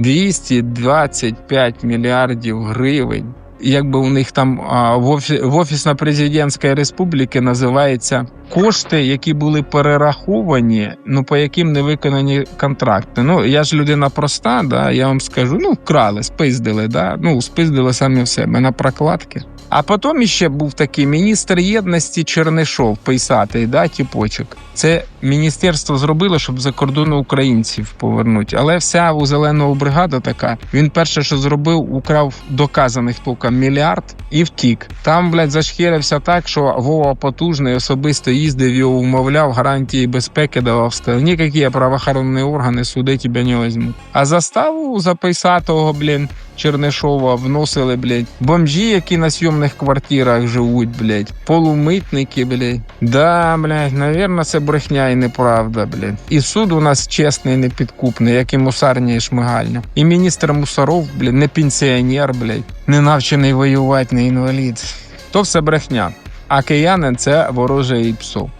225 мільярдів гривень. Якби у них там в, офі, в офісно-президентській республіки називається кошти, які були перераховані, ну по яким не виконані контракти. Ну я ж людина проста, да, я вам скажу, ну вкрали, спиздили, да, ну спиздили самі в себе на прокладки. А потім ще був такий міністр єдності Чернишов, писатий, да, тіпочок. Це міністерство зробило, щоб за кордону українців повернути. Але вся у зеленого бригада така. Він перше, що зробив, украв доказаних тільки мільярд і втік. Там, блядь, зашхірився так, що Вова потужний особисто їздив його умовляв, гарантії безпеки давав. Сказав, ніякі правоохоронні органи суди тебе не візьмуть. А заставу за писатого, блін, Чернишова вносили, блядь, бомжі, які на сйомних квартирах живуть, блядь, полумитники, блядь. Да, блядь, навірно, це брехня і неправда, блядь. І суд у нас чесний, непідкупний, як і мусарня і шмигальня. І міністр мусоров, блядь, не пенсіонер, блядь, не навчений воювати, не інвалід. То все брехня. А киянин це вороже і псо.